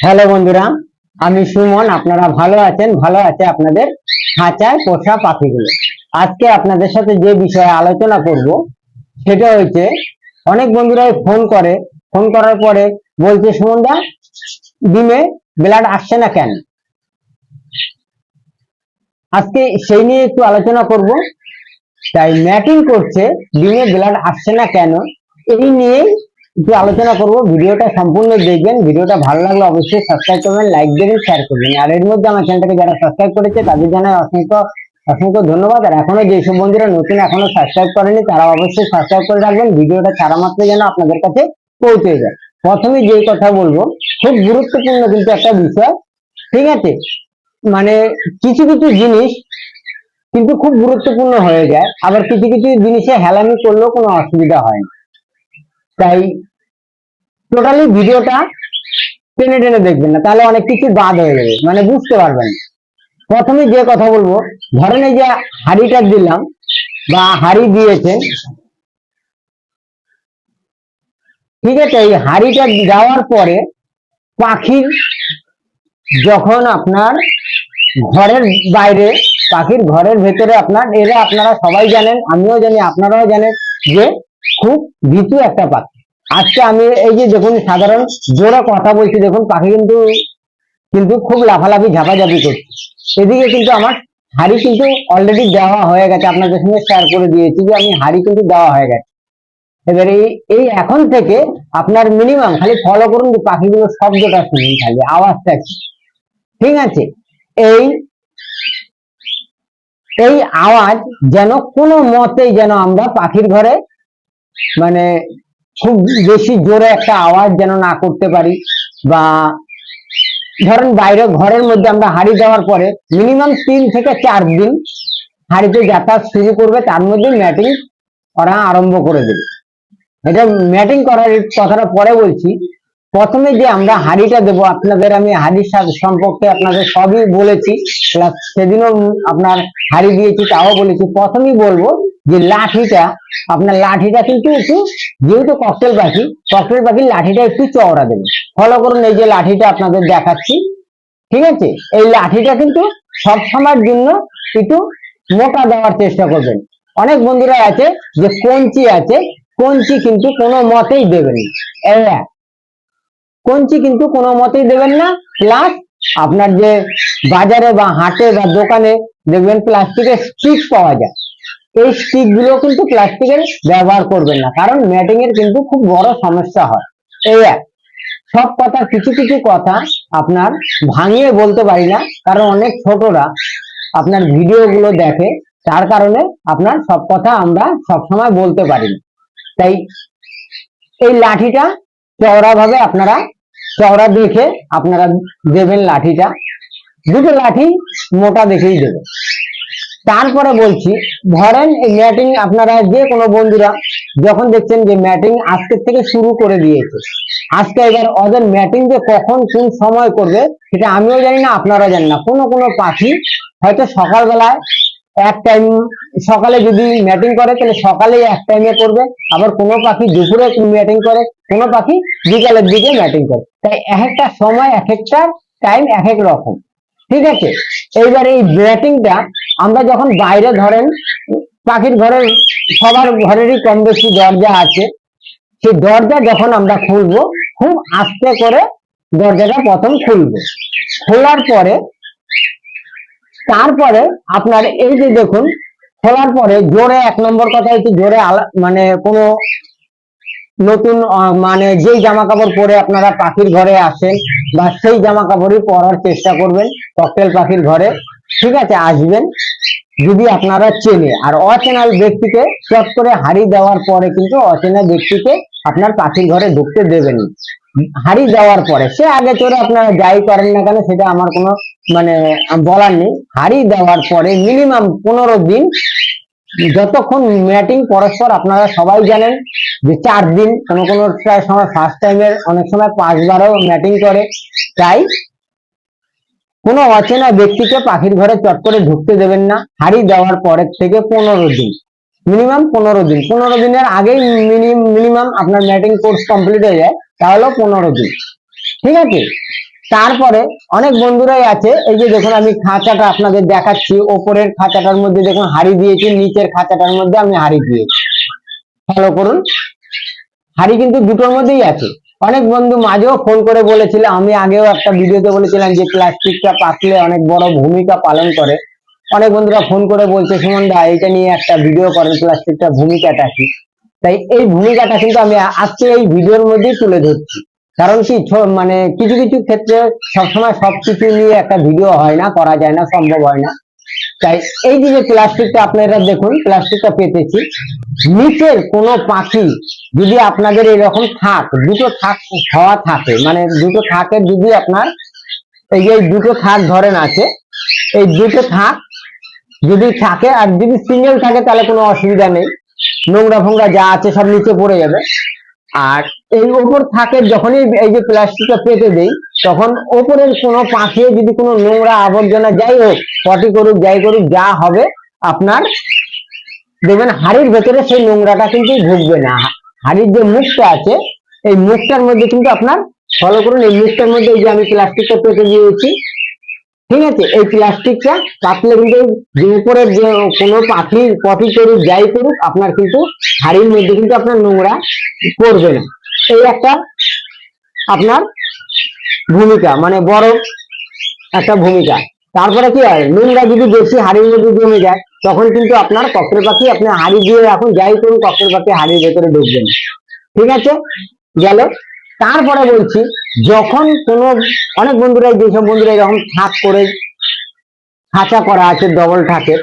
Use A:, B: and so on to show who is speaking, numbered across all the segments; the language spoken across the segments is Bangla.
A: হ্যালো বন্ধুরা, আমি সুমন, আপনারা ভালো আছেন? ভালো আছে আপনাদের খাঁচায় পোষা পাখিগুলো। আজকে আপনাদের সাথে যে বিষয়ে আলোচনা করব, সেটা হচ্ছে, অনেক বন্ধুরাই ফোন করে। ফোন করার পরে বলছে, সুমনদা, ডিমে ব্লাড আসছে না কেন? আজকে সেই নিয়ে একটু আলোচনা করব। তাই ম্যাটিং করছে, ডিমে ব্লাড আসছে না কেন? এই নিয়েই একটু আলোচনা করব, ভিডিওটা সম্পূর্ণ দেখবেন। ভিডিওটা ভালো লাগলে অবশ্যই সাবস্ক্রাইব করবেন লাইক দেবেন শেয়ার করবেন। আর এর মধ্যে আমার চ্যানেলটাকে যারা সাবস্ক্রাইব করেছে, তাদের জানাই অসংখ্য অসংখ্য ধন্যবাদ। আর এখনও যেসব বন্ধুরা নতুন, এখনও সাবস্ক্রাইব করেনি, তারা অবশ্যই সাবস্ক্রাইব করে রাখবেন। ভিডিওটা ছাড়া মাত্র যেন আপনাদের কাছে পৌঁছে যায়। প্রথমে যে কথা বলব, খুব গুরুত্বপূর্ণ কিন্তু একটা বিষয়। ঠিক আছে? মানে কিছু কিছু জিনিস কিন্তু খুব গুরুত্বপূর্ণ হয়ে যায়। আবার কিছু কিছু জিনিসে হেলামি করলেও কোনো অসুবিধা হয় না। তাই টোটালি ভিডিওটা টেনে টেনে দেখবেন না, তাহলে অনেক কিছু বাদ হয়ে যাবে মানে বুঝতে পারবেন প্রথমে যে কথা বলব, ধরেন এই যে হাড়িটা দিলাম, বা হাড়ি দিয়েছে, ঠিক আছে, এই হাড়িটা দেওয়ার পরে পাখির যখন আপনার ঘরের বাইরে, পাখির ঘরের ভেতরে আপনার, এরা আপনারা সবাই জানেন, আমিও জানি, আপনারাও জানেন যে খুব ভীতু একটা পাখি। আজকে আমি এই যে দেখুন সাধারণ জোরে কথা বলছি, দেখুন পাখি কিন্তু কিন্তু খুব লাফালাফি, ঝাপাঝাপি করছে। এদিকে কিন্তু আমার হাড়ি কিন্তু অলরেডি দেওয়া হয়ে গেছে, আপনাদের সঙ্গে শেয়ার করে দিয়েছি যে আমি হাড়ি কিন্তু দেওয়া হয়ে গেছে। এবারে এই এই এখন থেকে আপনার মিনিমাম খালি ফলো করুন যে পাখিগুলো শব্দটা শুনুন, খালি আওয়াজটা ঠিক আছে? এই এই আওয়াজ যেন কোনো মতেই যেন আমরা পাখির ঘরে মানে খুব বেশি জোরে একটা আওয়াজ যেন না করতে পারি বা ধরেন বাইরে ঘরের মধ্যে আমরা হাড়ি দেওয়ার পরে মিনিমাম তিন থেকে চার দিন হাড়িতে যাতায়াত শুরু করবে, তার মধ্যে ম্যাটিং করা আরম্ভ করে দেবে। এটা ম্যাটিং করার কথাটা পরে বলছি। প্রথমে যে আমরা হাড়িটা দেবো, আপনাদের আমি হাড়ির সম্পর্কে আপনাদের সবই বলেছি প্লাস সেদিনও আপনার হাড়ি দিয়েছি, তাও বলেছি। প্রথমেই বলব যে লাঠিটা, আপনার লাঠিটা কিন্তু একটু যেহেতু ককটেল পাখি ককটেল পাখির লাঠিটা একটু চওড়া দেবেন ফলো করুন এই যে লাঠিটা আপনাদের দেখাচ্ছি। ঠিক আছে? এই লাঠিটা কিন্তু সব সময়ের জন্য একটু মোটা দেওয়ার চেষ্টা করবেন। অনেক বন্ধুরা আছে যে কঞ্চি আছে, কঞ্চি কিন্তু কোনো মতেই দেবেন না। কঞ্চি কিন্তু কোনো মতেই দেবেন না। প্লাস আপনার যে বাজারে বা হাটে বা দোকানে দেখবেন প্লাস্টিকের স্টিক পাওয়া যায়। এই স্টিকগুলো কিন্তু প্লাস্টিকের ব্যবহার করবেন না। কারণ ম্যাটিং এর কিন্তু খুব বড় সমস্যা হয়। এই এক সব কথা কিছু কিছু কথা আপনার ভাঙিয়ে বলতে পারি না, কারণ অনেক ছোটরা আপনার ভিডিও গুলো দেখে, তার কারণে আপনার সব কথা আমরা সব সময় বলতে পারি না। তাই এই লাঠিটা চওড়া ভাবে আপনারা চওড়া দেখে আপনারা দেবেন লাঠিটা। দুটো লাঠি মোটা দেখেই দেবেন। তারপরে বলছি, ধরেন ম্যাটিং আপনারা যে কোনো বন্ধুরা যখন দেখছেন যে ম্যাটিং আজকের থেকে শুরু করে দিয়েছে, আজকে এবার ওদের ম্যাটিং যে কখন কোন সময় করবে সেটা আমিও জানি না, আপনারাও জানেন না। কোনো কোনো পাখি হয়তো সকালবেলায় এক টাইম সকালে যদি ম্যাটিং করে, তাহলে সকালে এক টাইমে করবে, আবার কোনো পাখি দুপুরে ম্যাটিং করে, কোনো পাখি বিকালের দিকে ম্যাটিং করে। তাই এক একটা সময় এক একটা টাইম এক এক রকম। ঠিক আছে? এইবার এই ব্যাটিংটা আমরা যখন বাইরে ধরেন, পাখির ঘরের, সবার ঘরেরই কম বেশি দরজা আছে, সেই দরজা যখন আমরা খুলবো, খুব আস্তে করে দরজাটা প্রথম খুলবো। খোলার পরে, তারপরে আপনার এই যে দেখুন, খোলার পরে জোরে, এক নম্বর কথা হচ্ছে জোরে মানে কোনো নতুন মানে যেই জামা কাপড় পরে আপনারা পাখির ঘরে আসেন বা সেই জামা কাপড়ই পরার চেষ্টা করবেন, ককটেল পাখির ঘরে। ঠিক আছে, আসবেন। যদি আপনারা চেনে। আর অচেনা ব্যক্তিকে চট করে হাড়ি দেওয়ার পরে কিন্তু অচেনা ব্যক্তিকে আপনার পাখির ঘরে ঢুকতে দেবেন। হাড়ি দেওয়ার পরে। সে আগে চড়ে আপনারা যাই করেন না কেন, সেটা আমার কোনো মানে বলার নেই। হাড়ি দেওয়ার পরে মিনিমাম পনেরো দিন যতক্ষণ ম্যাটিং পরস্পর আপনারা সবাই জানেন যে চার দিন কোনো কোনো সময় ফার্স্ট টাইমের অনেক সময় পাঁচবারও ম্যাটিং করে। তাই কোনো অচেনা ব্যক্তিকে পাখির ঘরে চট করে ঢুকতে দেবেন না। হাড়ি দেওয়ার পরের থেকে পনেরো দিন। মিনিমাম পনেরো দিন। পনেরো দিনের আগেই মিনিমাম আপনার ম্যাটিং কোর্স কমপ্লিট হয়ে যায় তাহলেও পনেরো দিন। ঠিক আছে? তারপরে অনেক বন্ধুরাই আছে, এই যে দেখুন আমি খাঁচাটা আপনাদের দেখাচ্ছি, ওপরের খাঁচাটার মধ্যে দেখুন হাড়ি দিয়েছি, নিচের খাঁচাটার মধ্যে আমি হাড়ি দিয়েছি। ফলো করুন। হাড়ি কিন্তু দুটোর মধ্যেই আছে। অনেক বন্ধু মাঝেও ফোন করে বলেছিল, আমি আগেও একটা ভিডিওতে বলেছিলাম যে প্লাস্টিকটা পাতলে অনেক বড় ভূমিকা পালন করে। অনেক বন্ধুরা ফোন করে বলছে, সুমন দা এটা নিয়ে একটা ভিডিও করেন প্লাস্টিকটা ভূমিকাটা কি? তাই এই ভূমিকাটা কিন্তু আমি আজকে এই ভিডিওর মধ্যেই তুলে ধরছি। কারণ কি মানে কিছু কিছু ক্ষেত্রে সবসময় সবকিছু নিয়ে একটা ভিডিও হয় না, করা যায় না, সম্ভব হয় না। তাই এই যে প্লাস্টিকটা আপনারা দেখুন, প্লাস্টিকটা পেতেছি। নিচের কোনো পাখি যদি আপনাদের এরকম থাক, দুটো থাক, হওয়া থাকে মানে দুটো থাকে যদি আপনার, এই যে দুটো থাক ধরেন আছে, এই দুটো থাক যদি থাকে আর যদি সিঙ্গেল থাকে তাহলে কোনো অসুবিধা নেই। নোংরা ফোংরা যা আছে সব নিচে পড়ে যাবে। আর এই ওপর থাকে যখনই এই যে প্লাস্টিকটা পেতে দেই, তখন ওপরের কোনো পাখি যদি কোনো নোংরা আবর্জনা যাই হোক, পটি করুক, যাই করুক, যা হবে আপনার, দেখবেন হাড়ির ভেতরে সেই নোংরাটা কিন্তু ঢুকবে না। হাড়ির যে মুখটা আছে, এই মুখটার মধ্যে কিন্তু আপনার, ফলো করুন, এই মুখটার মধ্যে এই যে আমি প্লাস্টিকটা পেতে দিয়েছি, ঠিক আছে? এই প্লাস্টিকটা কাটলে কিন্তু যে উপরে যে কোনো পাখি পটি করুক, যাই করুক, আপনার কিন্তু হাড়ির মধ্যে কিন্তু আপনার নোংরা পড়বে না। এই একটা আপনার ভূমিকা মানে বড় একটা ভূমিকা। তারপরে কি হয়? নোংরা যদি বেশি হাড়ির মধ্যে জমে যায়, তখন কিন্তু আপনার ককরে পাখি আপনি হাড়ি দিয়ে রাখুন যাই করুন ককরে পাখি হাড়ির ভেতরে ঢুকবে না। ঠিক আছে? গেল। তারপরে বলছি, যখন কোনো, অনেক বন্ধুরা যেসব বন্ধুরা এরকম থাক করে খাঁচা করা আছে, ডবল থাকে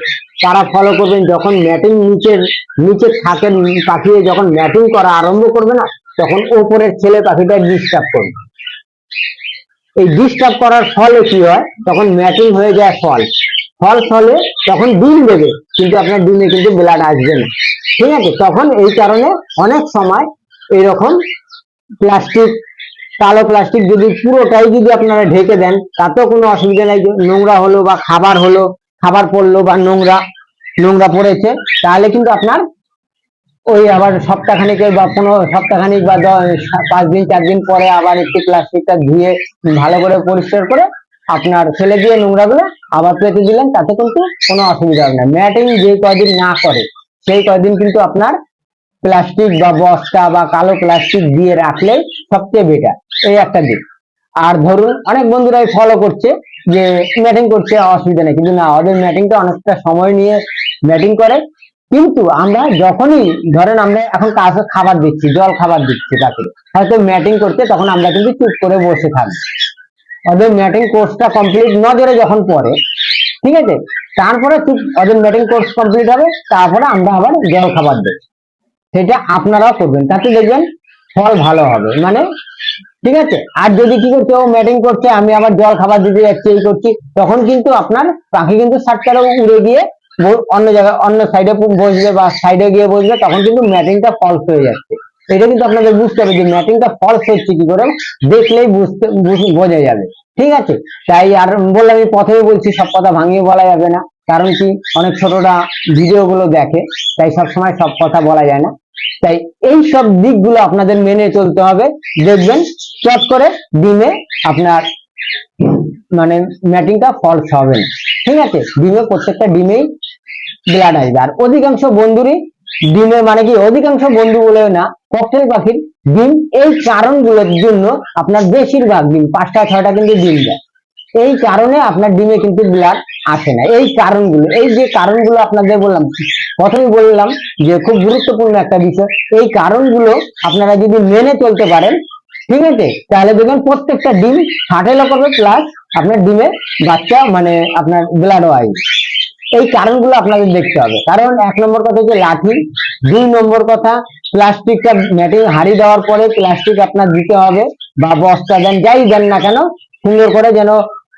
A: তারা ফলো করবেন, যখন ম্যাটিং নিচের নিচের থাকের পাখি যখন ম্যাটিং করা আরম্ভ করবে না তখন ওপরের ছেলে পাখিটা ডিস্টার্ব করবে। এই ডিস্টার্ব করার ফলে কি হয়? তখন ম্যাটিং হয়ে যায় ফল ফল ফলে তখন ডিম দেবে কিন্তু আপনার ডিমে কিন্তু ব্লাড আসবে না। ঠিক আছে? তখন এই কারণে অনেক সময় এরকম প্লাস্টিক কালো প্লাস্টিক যদি পুরোটাই যদি আপনারা ঢেকে দেন, তাতেও কোনো অসুবিধা নাই নোংরা হলো বা খাবার হলো, খাবার পড়ল বা নোংরা নোংরা পড়েছে, তাহলে কিন্তু আপনার ওই আবার সপ্তাহখানিকের বা পনেরো সপ্তাহখানিক বা পাঁচ দিন, চার দিন পরে আবার একটু প্লাস্টিকটা ধুয়ে ভালো করে পরিষ্কার করে আপনার ফেলে দিয়ে নোংরাগুলো আবার পেতে দিলেন, তাতে কিন্তু কোনো অসুবিধা হবে না। ম্যাটিং যে কয়দিন না করে, সেই কয়দিন কিন্তু আপনার প্লাস্টিক বা বস্তা বা কালো প্লাস্টিক দিয়ে রাখলে সবচেয়ে বেটার এই একটা দিক। আর ধরুন, অনেক বন্ধুরাই ফলো করছে যে ম্যাটিং করছে, অসুবিধা নেই। কিন্তু না, ওদের ম্যাটিংটা অনেকটা সময় নিয়ে ম্যাটিং করে। কিন্তু আমরা যখনই, ধরেন আমরা এখন কাছে খাবার দিচ্ছি, জল খাবার দিচ্ছি তাকে হয়তো ম্যাটিং করতে তখন আমরা কিন্তু চুপ করে বসে থাকব ওদের ম্যাটিং কোর্সটা কমপ্লিট নজরে যখন পড়ে, ঠিক আছে? তারপরে চুপ, ওদের ম্যাটিং কোর্স কমপ্লিট হবে, তারপরে আমরা আবার জল খাবার দেবো। সেটা আপনারাও করবেন, তাতে দেখবেন ফল ভালো হবে মানে ঠিক আছে? আর যদি কি করছে ও ম্যাটিং করছে আমি আবার জল খাবার দিতে যাচ্ছি, এই করছি, তখন কিন্তু আপনার পাখি কিন্তু সাতটারও উড়ে গিয়ে অন্য জায়গায় অন্য সাইডে বসবে বা সাইডে গিয়ে বসবে, তখন কিন্তু ম্যাটিংটা ফলস হয়ে যাচ্ছে। এটা কিন্তু আপনাদের বুঝতে হবে যে ম্যাটিংটা ফলস হচ্ছে কি করে, দেখলেই বুঝতে, বুঝ- যাবে। ঠিক আছে? তাই আর বললাম, আমি প্রথমে বলছি, সব কথা ভাঙিয়ে বলা যাবে না। কারণ কি, অনেক ছোটরা ভিডিও গুলো দেখে, তাই সবসময় সব কথা বলা যায় না। তাই এই সব দিকগুলো আপনাদের মেনে চলতে হবে। দেখবেন, চট করে ডিমে আপনার মানে ম্যাটিংটা ফলস হবে না। ঠিক আছে? ডিমে প্রত্যেকটা ডিমেই ব্লাড আসবে। আর অধিকাংশ বন্ধুরই ডিমের মানে কি, অধিকাংশ বন্ধু বলে না ককটেল পাখির ডিম, এই কারণগুলোর জন্য আপনার বেশিরভাগ ডিম, পাঁচটা, ছয়টা কিন্তু ডিম দেয়। এই কারণে আপনার ডিমে কিন্তু ব্লাড আসে না। এই কারণগুলো, এই যে কারণগুলো আপনাদের বললাম প্রথমে বললাম যে খুব গুরুত্বপূর্ণ একটা বিষয়, এই কারণগুলো আপনারা যদি মেনে চলতে পারেন, ঠিক আছে? তাহলে দেখবেন প্রত্যেকটা ডিম ফাটেলও করবে প্লাস আপনার ডিমে বাচ্চা মানে আপনার ব্লাডও আসবে। এই কারণগুলো আপনাদের দেখতে হবে। কারণ এক নম্বর কথা হচ্ছে লাঠি, দুই নম্বর কথা প্লাস্টিকটা ম্যাটিং হাড়ি দেওয়ার পরে প্লাস্টিক আপনার দিতে হবে বা বস্তা দেন, যাই দেন না কেন, সুন্দর করে যেন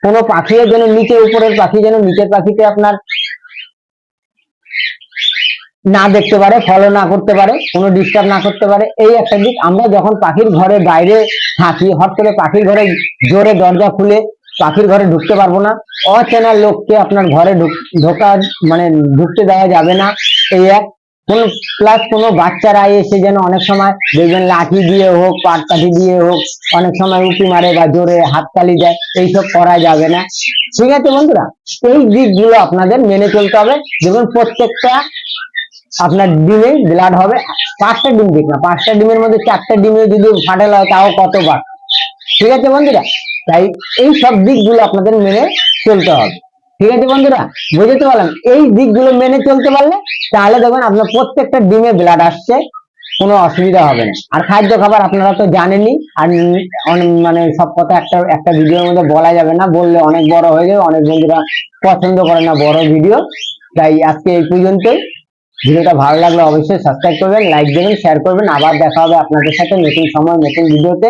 A: কোনো পাখিও যেন নিচে উপরের পাখি যেন নিচের পাখিতে আপনার না দেখতে পারে ফলো না করতে পারে, কোনো ডিস্টার্ব না করতে পারে। এই একটা দিক, আমরা যখন পাখির ঘরে বাইরে থাকি হট করে পাখির ঘরে জোরে দরজা খুলে পাখির ঘরে ঢুকতে পারব না। অচেনা লোককে আপনার ঘরে ঢুক- মানে ঢুকতে দেওয়া যাবে না। এই এক। কোন প্লাস কোনো বাচ্চারা এসে যেন অনেক সময় দেখবেন লাঠি দিয়ে হোক পাট কাঠি দিয়ে হোক, অনেক সময় উঁকি মারে বা জোরে হাততালি দেয়, এইসব করা যাবে না। ঠিক আছে বন্ধুরা, এই দিকগুলো আপনাদের মেনে চলতে হবে। দেখুন, প্রত্যেকটা আপনার ডিমে ব্লাড হবে। পাঁচটা ডিম ঠিক না পাঁচটা ডিমের মধ্যে চারটা ডিমে যদি ফাটেল হয়, তাও কতবার? ঠিক আছে বন্ধুরা? তাই এই সব দিকগুলো আপনাদের মেনে চলতে হবে। ঠিক আছে বন্ধুরা? বুঝতে পারলাম এই দিকগুলো মেনে চলতে পারলে তাহলে দেখবেন আপনার প্রত্যেকটা ডিমে ব্লাড আসছে, কোনো অসুবিধা হবে না। আর খাদ্য খাবার আপনারা তো জানেনই, আর মানে সব কথা একটা একটা ভিডিওর মধ্যে বলা যাবে না। বললে অনেক বড় হয়ে যাবে, অনেক বন্ধুরা পছন্দ করে না বড় ভিডিও। তাই আজকে এই পর্যন্তই। ভিডিওটা ভালো লাগলে অবশ্যই সাবস্ক্রাইব করবেন লাইক দেবেন শেয়ার করবেন। আবার দেখা হবে আপনাদের সাথে নতুন সময়, নতুন ভিডিওতে।